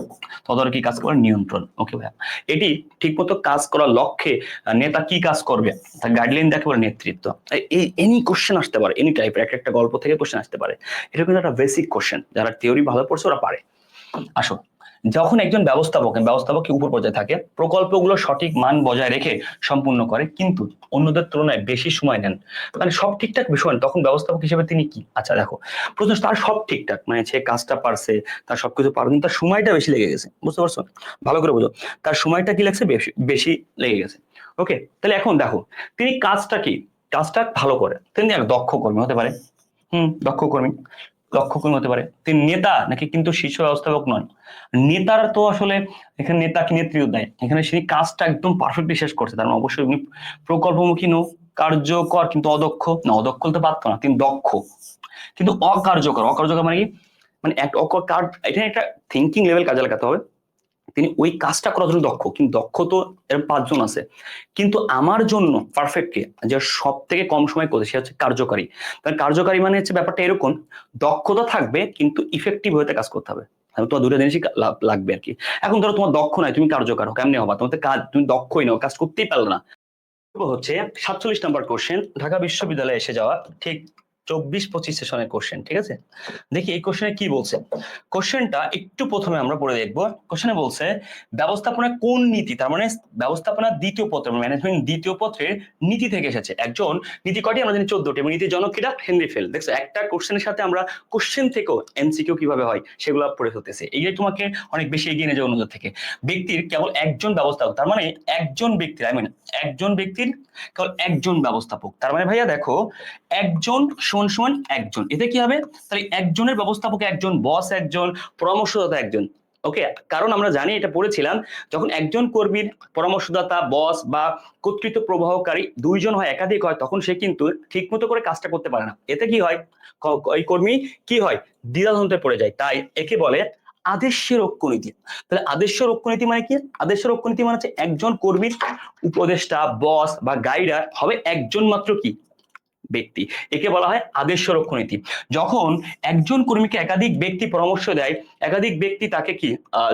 তদারকি কাজ করে নিয়ন্ত্রণ ওকে ভাইয়া? এটি ঠিকমতো কাজ করার লক্ষ্যে নেতা কি কাজ করবে? তার গাইডলাইন দেখে বলে নেতৃত্ব। এই এনি কোশ্চেন আসতে পারে এনি টাইপের একটা একটা গল্প থেকে কোশ্চেন আসতে পারে। এটা কিন্তু একটা বেসিক কোশ্চেন যারা থিওরি ভালো পড়ছে ওরা পারে। আসো। যখন একজন ব্যবস্থাপক ব্যবস্থাপক উপর পর্যায়ে থাকে, প্রকল্পগুলো সঠিক মান বজায় রেখে সম্পূর্ণ করে, কিন্তু অন্যদের তুলনায় বেশি সময় নেন। মানে সব ঠিকঠাক বিষয় তখন ব্যবস্থাপক হিসেবে তিনি কি? আচ্ছা দেখো প্রথম তার সব ঠিকঠাক মানে সে কাজটা পারছে, তার সবকিছু পারবে কিন্তু তার সময়টা বেশি লেগে গেছে, বুঝতে পারছ? ভালো করে বুঝো, তার সময়টা কি লাগছে? বেশি বেশি লেগে গেছে। ওকে তাহলে এখন দেখো, তিনি কাজটা কি? কাজটা ভালো করে, তিনি এক দক্ষ কর্মী হতে পারে। হুম, দক্ষ কর্মী। দক্ষ করে হতে পারে। তিনি নেতা নাকি কিন্তু শীর্ষ ব্যবস্থাপক নন। নেতার তো আসলে এখানে নেতা কি নেতৃত্ব দেয়। এখানে সেই কাজটা একদম পারফেক্টলি শেষ করছে। তার মানে অবশ্যই উনি প্রকল্পমুখী নো কার্যকর কিন্তু অদক্ষ। না, অদক্ষ হতে পারতো না, তিনি দক্ষ। কিন্তু অকার্যকর অকার্যকর মানে কি? মানে একটা এটা একটা থিঙ্কিং লেভেল কাজে লাগাতে হবে। তিনি ওই কাজটা করার জন্য দক্ষ, কিন্তু দক্ষ তো এর পাঁচজন আছে। কিন্তু আমার জন্য পারফেক্ট কে, যে সব থেকে কম সময় করছে, সে হচ্ছে কার্যকারী। তাহলে কার্যকারী মানে হচ্ছে ব্যাপারটা এরকম, দক্ষতা থাকবে, কিন্তু ইফেক্টিভ হতে কাজ করতে হবে। তোমার দুটো জিনিসই লাগবে আর কি। এখন ধরো তোমার দক্ষ নাই, তুমি কার্যকর কেমনি হবা? তোমার কাজ, তুমি দক্ষই নাও, কাজ করতেই পারলে না। হচ্ছে সাতচল্লিশ নাম্বার কোশ্চেন ঢাকা বিশ্ববিদ্যালয়ে এসে যাওয়া, ঠিক চব্বিশ পঁচিশ সেশনের কোশ্চেন ঠিক আছে? দেখি এই কোশ্চেনে কি বলছে? কোশ্চেনটা একটু প্রথমে আমরা পড়ে দেখব। কোশ্চেনে বলছে, ব্যবস্থাপনা কোন নীতি? তার মানে ব্যবস্থাপনা দ্বিতীয় পত্র ম্যানেজমেন্ট দ্বিতীয় পত্রের নীতি থেকে এসেছে। একজন নীতি কটি আমরা জানি চোদ্দটি। এবং নীতি জনক কিরা হেনরি ফেল দেখছ, একটা কোশ্চেনের সাথে আমরা কোশ্চেন থেকেও এমসিকিউ কীভাবে হয়, সেগুলো পড়ে ফেলতেছে। এই তোমাকে অনেক বেশি এগিয়ে নিয়ে অন্যদের থেকে। ব্যক্তির কেবল একজন ব্যবস্থাপক, তার মানে একজন ব্যক্তির আই মিন একজন ব্যক্তির কেবল একজন ব্যবস্থাপক। তার মানে ভাইয়া দেখো, একজন সমান সমান একজন। এতে কি হবে? তাহলে একজনের ব্যবস্থাপক একজন, বস একজন, পরামর্শদাতা একজন। ওকে? কারণ আমরা জানি, এটা পড়েছিলাম, যখন একজন কর্মীর পরামর্শদাতা, বস বা কর্তৃত্ব প্রবাহকারী দুইজন হয়, একাধিক হয়, তখন সে কিন্তু ঠিক মতো করে কাজটা করতে পারে না। এতে কি হয়? এই কর্মী কি হয়? দ্বিধাদ্বন্দ্বে পড়ে যায়। তাই একে বলে আদেশ্য রক্ষণীতি তাহলে আদেশ্য রক্ষণীতি মানে কি? আদেশ্য রক্ষণীতি মানে হচ্ছে একজন কর্মীর উপদেষ্টা, বস বা গাইডার হবে একজন মাত্র কি? ব্যক্তি। একে বলা হয় আদেশ্য রক্ষণীতি যখন একজন কর্মীকে একাধিক ব্যক্তি পরামর্শ দেয়, একাধিক ব্যক্তি তাকে কি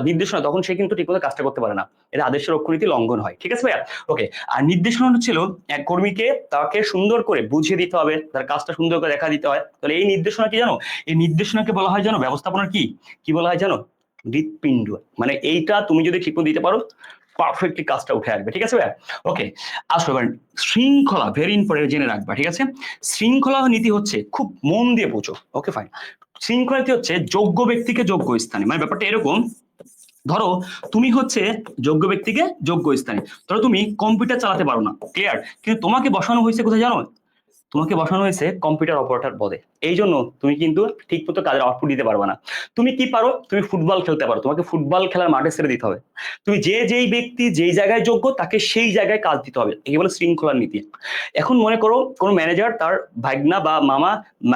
নির্দেশনা, তখন সে কিন্তু ঠিকমতো কাজটা করতে পারে না। এটা আদেশ্য রক্ষণীতি লঙ্ঘন হয়। ঠিক আছে ভাইয়া? ওকে আর নির্দেশনা ছিল এক কর্মীকে তাকে সুন্দর করে বুঝিয়ে দিতে হবে, তার কাজটা সুন্দর করে দেখা দিতে হয়। তাহলে এই নির্দেশনা কি জানো? এই নির্দেশনাকে বলা হয় জানো, ব্যবস্থাপনার কি? কি বলা হয় জানো? হৃৎপিণ্ড। মানে এইটা তুমি যদি ঠিকমতো দিতে পারো পারফেক্টলি কাজটা উঠে আসবে, ঠিক আছে ভাইয়া ওকে আসলে এবার শৃঙ্খলা ভেরি ইম্পর্টেন্ট জেনে রাখবা, ঠিক আছে? শৃঙ্খলা নীতি হচ্ছে খুব মন দিয়ে বোঝো ওকে ফাইন শৃঙ্খলা নীতি হচ্ছে যোগ্য ব্যক্তিকে যোগ্য স্থানে মানে ব্যাপারটা এরকম, ধরো তুমি হচ্ছে যোগ্য ব্যক্তিকে যোগ্য স্থানে, ধরো তুমি কম্পিউটার চালাতে পারো না ক্লিয়ার কিন্তু তোমাকে বসানো হয়েছে কোথায় জানো? তোমাকে বসানো হয়েছে কম্পিউটার অপারেটর পদে। এই জন্য তুমি কিন্তু ঠিক মতো কাজের আউটপুট দিতে পারবে না। তুমি কি পারো? তুমি ফুটবল খেলতে পারো। তোমাকে ফুটবল খেলার মাঠে ছেড়ে দিতে হবে। তুমি যে যেই ব্যক্তি যেই জায়গায় যোগ্য, তাকে সেই জায়গায় কাজ দিতে হবে। একে বলে শৃঙ্খলার নীতি। এখন মনে করো কোনো ম্যানেজার তার ভাগনা বা মামা,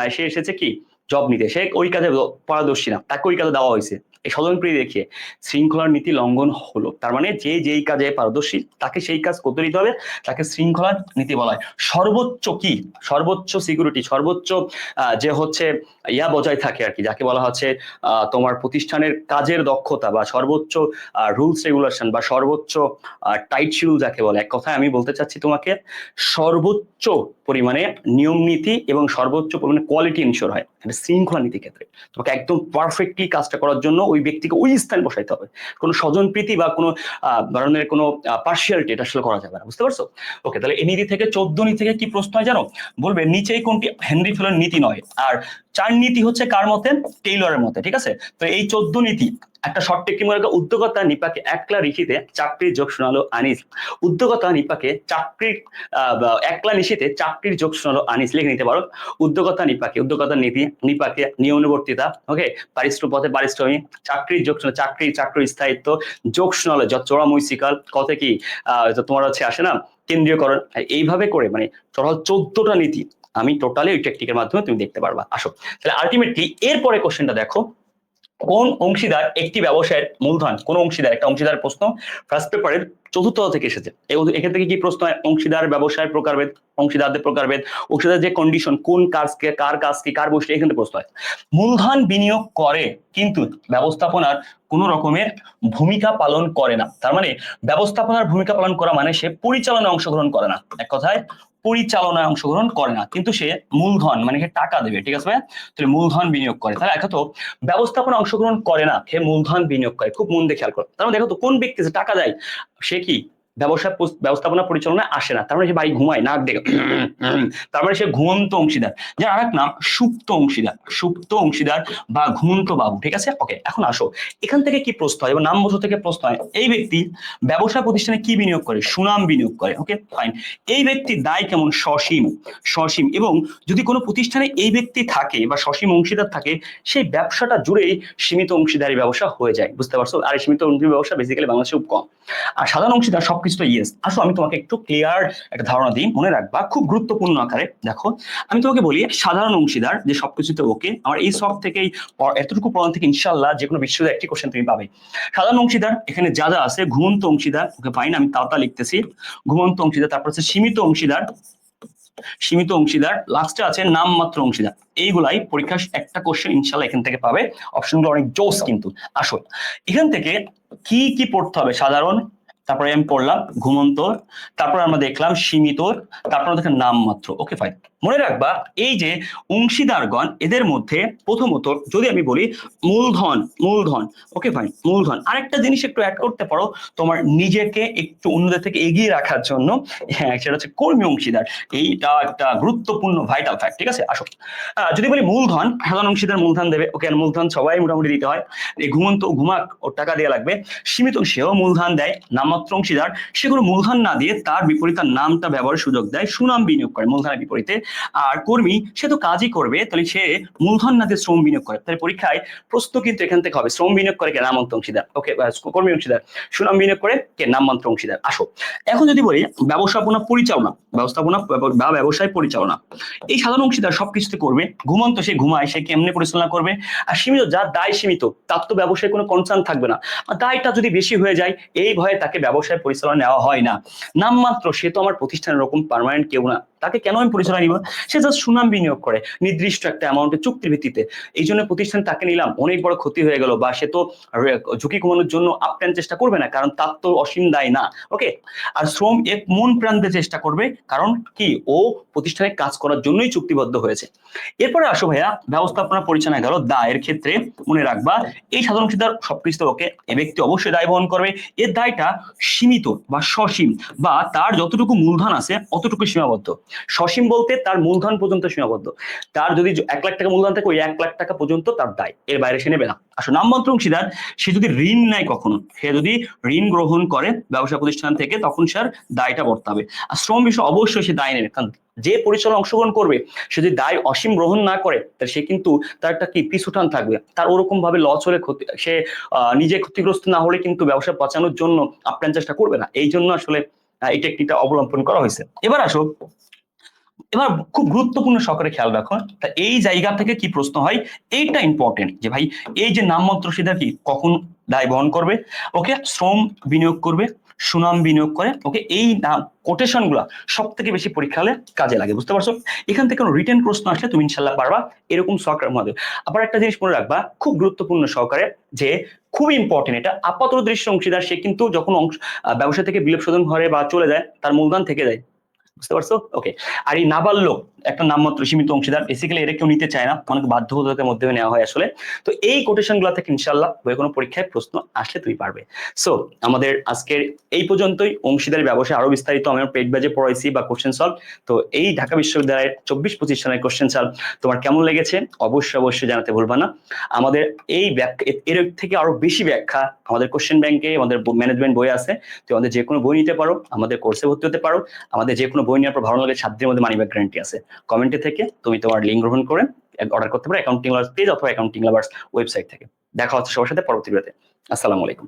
সে এসেছে কি? জব নিতে। সে ওই কাজে পারদর্শী না। তাকে ওই কাজে দেওয়া হয়েছে। এই স্বজনপ্রিয় দেখিয়ে শৃঙ্খলার নীতি লঙ্ঘন হলো। তার মানে যে যেই কাজে পারদর্শী, তাকে সেই কাজ করতে দিতে হবে, তাকে শৃঙ্খলার নীতি বলা হয়। সর্বোচ্চ কি? সর্বোচ্চ সিকিউরিটি সর্বোচ্চ যে হচ্ছে ইয়া বজায় থাকে আর কি, যাকে বলা হচ্ছে তোমার প্রতিষ্ঠানের কাজের দক্ষতা বা সর্বোচ্চ রুলস রেগুলেশন বা সর্বোচ্চ টাইট শিডিউল যাকে বলে। এক কথায় আমি বলতে চাচ্ছি তোমাকে, সর্বোচ্চ পরিমাণে নিয়ম নীতি এবং সর্বোচ্চ পরিমাণে কোয়ালিটি ইনশোর হয়। শৃঙ্খলা নীতি ক্ষেত্রে। তোমাকে একদম পারফেক্টলি কাজটা করার জন্য ওই ব্যক্তিকে ওই স্থানে বসাইতে হবে। কোনো স্বজন প্রীতি বা কোনো ধরনের কোনো পার্সিয়ালিটি এটা আসলে করা যাবে না, বুঝতে পারছ? ওকে তাহলে এই নীতি থেকে, চোদ্দ নীতি থেকে কি প্রশ্ন হয় জানো? বলবে, নিচেই কোনটি? হেনরি ফেলার নীতি নয়। আর চার নীতি হচ্ছে কার মতে? টেইলরের মতে, ঠিক আছে? তো এই চোদ্দ নীতি একটা শর্ট টেক্কি মনে করো, উদ্যোগতা নিপাকে একলা রিখিতে চাকরির যোগ শোনালো আনিস। উদ্যোগতা নিপাকে চাকরির একলা নিশিতে চাকরির যোগ শোনালো আনিস। লিখে নিতে পারো। উদ্যোগতা নিপাকে উদ্যোগতা নীতি নিপাকে নিয়মানুবর্তিতা ওকে পারিশ্রম পথে পারিশ্রমিক চাকরির যোগ শোনালো চাকরি চাকরির স্থায়িত্ব যোগ শোনালো চড়া মৈশিকাল কত কি তোমার হচ্ছে আসে না কেন্দ্রীয়করণ এইভাবে করে মানে টোটাল চোদ্দটা নীতি আমি টোটালি ওই টেকনিকের মাধ্যমে তুমি দেখতে পারবা। আসো। তাহলে আলটিমেটলি এরপরে কোশ্চেনটা দেখো। কোন অংশীদার একটি ব্যবসায়ের মূলধন? কোন অংশীদার, একটা অংশীদার প্রশ্ন ফার্স্ট পেপারের চতুর্থ থেকে এসেছে। এখান থেকে কি প্রশ্ন হয়? অংশীদার ব্যবসায়ের প্রকারভেদ, অংশীদারদের প্রকারভেদ, অংশীদার যে কন্ডিশন কোন কাজকে কার কাজ কি, কার বসে এখান প্রশ্ন হয়। মূলধন বিনিয়োগ করে, কিন্তু ব্যবস্থাপনার কোন রকমের ভূমিকা পালন করে না। তার মানে ব্যবস্থাপনার ভূমিকা পালন করা মানে সে পরিচালনায় অংশগ্রহণ করে না। এক কথায় পরিচালনায় অংশগ্রহণ করে না, কিন্তু সে মূলধন মানে টাকা দেবে, ঠিক আছে? তাহলে মূলধন বিনিয়োগ করে। তাহলে একা তো, ব্যবস্থাপনা অংশগ্রহণ করে না, সে মূলধন বিনিয়োগ করে। খুব মন দিয়ে খেয়াল করো। তার মানে দেখো তো, কোন ব্যক্তি যে টাকা দেয়, সে কি? ব্যবসা ব্যবস্থাপনা পরিচালনায় আসে না। তার মানে সে ভাই ঘুমায়, নাক দেখে তার মানে সে ঘুমন্ত অংশীদার। যার আরেক নাম সুপ্ত অংশীদার। সুপ্ত অংশীদার বা ঘুমন্ত বাবু, ঠিক আছে? ওকে এখন আসো। এখান থেকে কি প্রশ্ন হয়? নাম বছর থেকে প্রশ্ন হয়, এই ব্যক্তি ব্যবসা প্রতিষ্ঠানে কি বিনিয়োগ করে? সুনাম বিনিয়োগ করে ওকে ফাইন এই ব্যক্তির দায় কেমন? সসীম সসীম। এবং যদি কোনো প্রতিষ্ঠানে এই ব্যক্তি থাকে বা সসীম অংশীদার থাকে, সেই ব্যবসাটা জুড়েই সীমিত অংশীদারি ব্যবসা হয়ে যায়। বুঝতে পারছ? আর সীমিত অংশীদারি ব্যবসা বেসিক্যালি বাংলাদেশে খুব কম। আর সাধারণ অংশীদার সবকিছু ইয়েস আসো, আমি তোমাকে একটু ক্লিয়ার একটা ধারণা দিই, মনে রাখবা, খুব গুরুত্বপূর্ণ আকারে। দেখো, আমি তোমাকে বলি, সাধারণ অংশীদার, যে সবকিছুতে ওকে আমার এই সব থেকেই এতটুকু পড়ান থেকে ইনশাল্লাহ যে কোনো বিশ্ববিদ্যালয়ে একটি কোশ্চেন তুমি পাবে। সাধারণ অংশীদার, এখানে যা যা আছে, ঘুমন্ত অংশীদার, ওকে ফাইন আমি তাও তা লিখতেছি। ঘুমন্ত অংশীদার, তারপর হচ্ছে সীমিত অংশীদার। সীমিত অংশীদার লাস্টে আছে নামমাত্র অংশীদার। এইগুলাই পরীক্ষার একটা কোশ্চেন ইনশাল্লাহ এখান থেকে পাবে। অপশনগুলো অনেক জোস কিন্তু। আসল এখান থেকে কি কি পড়তে হবে সাধারণ? তারপরে আমি পড়লাম ঘুমন্তর তারপর আমরা দেখলাম সীমিতর তারপর দেখলাম নাম মাত্র ওকে ফাইন মনে রাখবা, এই যে অংশীদারগণ, এদের মধ্যে প্রথমত যদি আমি বলি মূলধন মূলধন ওকে ফাইন মূলধন। আরেকটা জিনিস একটু অ্যাড করতে পারো, তোমার নিজেকে একটু অন্যদের থেকে এগিয়ে রাখার জন্য হ্যাঁ সেটা হচ্ছে কর্মী অংশীদার। এইটা একটা গুরুত্বপূর্ণ ভাইটাল ফ্যাক্ট ঠিক আছে? আসো। যদি বলি মূলধন, সাধারণ অংশীদার মূলধন দেবে ওকে মূলধন সবাই মোটামুটি দিতে হয়। এই ঘুমন্ত ঘুমাক ওর টাকা দেওয়া লাগবে। সীমিত সেও মূলধন দেয়, নামমাত্র অংশীদার। সেগুলো মূলধন না দিয়ে তার বিপরীত তার নামটা ব্যবহারের সুযোগ দেয়, সুনাম বিনিয়োগ করে মূলধনের বিপরীতে। আর কর্মী, সে তো কাজই করবে, তাহলে সে মূলধন না দিয়ে শ্রম বিনিয়োগ করে। তাহলে পরীক্ষায় প্রশ্ন কিন্তু এখান থেকে হবে, শ্রম বিনিয়োগ করে কে? নামমাত্র অংশীদার। ওকে কর্মী অংশীদার। সুনাম বিনিয়োগ করে কে? নামমাত্র অংশীদার। আসো। এখন যদি বলি, ব্যবস্থাপনা পরিচালনা, ব্যবস্থাপনা বা ব্যবসায় পরিচালনা। এই সাধারণ অংশীদার সবকিছুতে করবে, ঘুমন্ত সে ঘুমায়, সে কেমনে পরিচালনা করবে? আর সীমিত যার দায় সীমিত, তার তো ব্যবসায় কোনো কনসার্ন থাকবে না। আর দায়টা যদি বেশি হয়ে যায়, এই ভয়ে তাকে ব্যবসায় পরিচালনা নেওয়া হয় না। নামমাত্র সে তো আমার প্রতিষ্ঠানের এরকম পার্মানেন্ট কেউ না। তাকে কেন আমি পরিচালনা নিব সে জাস্ট সুনাম বিনিয়োগ করে, নির্দিষ্ট একটা অ্যামাউন্টের চুক্তির ভিত্তিতে। এই জন্য প্রতিষ্ঠান তাকে নিলাম, অনেক বড় ক্ষতি হয়ে গেল বা সে তো ঝুঁকি কমানোর জন্য আপ্রাণ চেষ্টা করবে না, কারণ তার তো অসীম দায় না ওকে আর শ্রম এক মন প্রান্তে চেষ্টা করবে, কারণ কি? ও প্রতিষ্ঠানে কাজ করার জন্যই চুক্তিবদ্ধ হয়েছে। এরপরে আসো ভাইয়া, ব্যবস্থাপনা পরিচালনা গেল দায়ের ক্ষেত্রে মনে রাখবা, এই সাধারণ অংশীদার সবকিছু ওকে এ ব্যক্তি অবশ্যই দায় বহন করবে। এর দায়টা সীমিত বা সসীম বা তার যতটুকু মূলধন আছে অতটুকু সীমাবদ্ধ। সসীম বলতে তার মূলধন পর্যন্ত সীমাবদ্ধ। তার যদি এক লাখ টাকা মূলধন থাকে, ওই এক লাখ টাকা পর্যন্ত তার দায়। এর বাইরে সে নেবে না। আসলে নামমাত্র অংশীদার, সে যদি ঋণ নেয় কখনো, সে যদি ঋণ গ্রহণ করে ব্যবসা প্রতিষ্ঠান থেকে, তখন সে দায়টা বর্তাবে আর শ্রম বিষয় অবশ্যই সে দায় নেবে। কারণ যে পরিচালনা অংশগ্রহণ করবে, সে যদি দায় অসীম গ্রহণ না করে, তাহলে সে কিন্তু তার একটা কি পিছুটান থাকবে। তার ওরকম ভাবে লস হলে ক্ষতি, সে নিজে ক্ষতিগ্রস্ত না হলে কিন্তু ব্যবসা বাঁচানোর জন্য আপ্রাণ চেষ্টা করবে না। এই জন্য আসলে এই টেকনিকটা অবলম্বন করা হয়েছে। এবার আসো এবার খুব গুরুত্বপূর্ণ সহকারে খেয়াল রাখো, তা এই জায়গা থেকে কি প্রশ্ন হয়? এইটা ইম্পর্টেন্ট যে ভাই, এই যে নামমাত্র সেটা কি কখন দায় বহন করবে? ওকে শ্রম বিনিয়োগ করবে, সুনাম বিনিয়োগ করে, ওকে এই নাম কোটেশনগুলা সব থেকে বেশি পরীক্ষা হলে কাজে লাগে, বুঝতে পারছ? এখান থেকে কোনো রিটেন প্রশ্ন আসলে তুমি ইনশাল্লাহ পারবা, এরকম সহকারে মধ্যে। আবার একটা জিনিস মনে রাখবা, খুব গুরুত্বপূর্ণ সহকারে যে খুব ইম্পর্টেন্ট এটা আপাতত দৃশ্য অংশীদার সে কিন্তু যখন অংশ ব্যবসা থেকে বিলোপ শোধন ঘরে বা চলে যায়, তার মূলধন থেকে যায়। বুঝতে পারছ? ওকে আর এই নাবাল্য, একটা নামমাত্র সীমিত অংশীদার বেসিক্যালি এটা কেউ নিতে চায় না, অনেক বাধ্যবাধকতার মধ্যে নেওয়া হয় আসলে। তো এই কোটেশনগুলো থেকে ইনশাল্লাহ বই কোনো পরীক্ষায় প্রশ্ন আসলে তুমি পারবে। সো আমাদের আজকের এই পর্যন্তই। অংশীদারি ব্যবসায় আরও বিস্তারিত আমি পেট ব্যাজে পড়াইছি বা কোশ্চেন সলভ তো এই ঢাকা বিশ্ববিদ্যালয়ের চব্বিশ পঁচিশ সালের কোশ্চেন সলভ তোমার কেমন লেগেছে? অবশ্যই অবশ্যই জানাতে ভুলবা না। আমাদের এই এর থেকে আরও বেশি ব্যাখ্যা আমাদের কোশ্চেন ব্যাংকে আমাদের ম্যানেজমেন্ট বই আছে। তো আমাদের যে কোনো বই নিতে পারো, আমাদের কোর্সে ভর্তি হতে পারো। আমাদের যে কোনো বই নেওয়ার পর ভালো লাগে সাত দিনের মধ্যে মানি ব্যাক গ্যারান্টি আছে। কমেন্টে থেকে তুমি তোমার লিঙ্ক গ্রহণ করে অর্ডার করতে পারো অ্যাকাউন্টিং লাভার্স পেজ অথবা অ্যাকাউন্টিং লাভার্স ওয়েবসাইট থেকে। দেখা হচ্ছে সবার সাথে পরবর্তী ভিডিওতে আসসালামু আলাইকুম।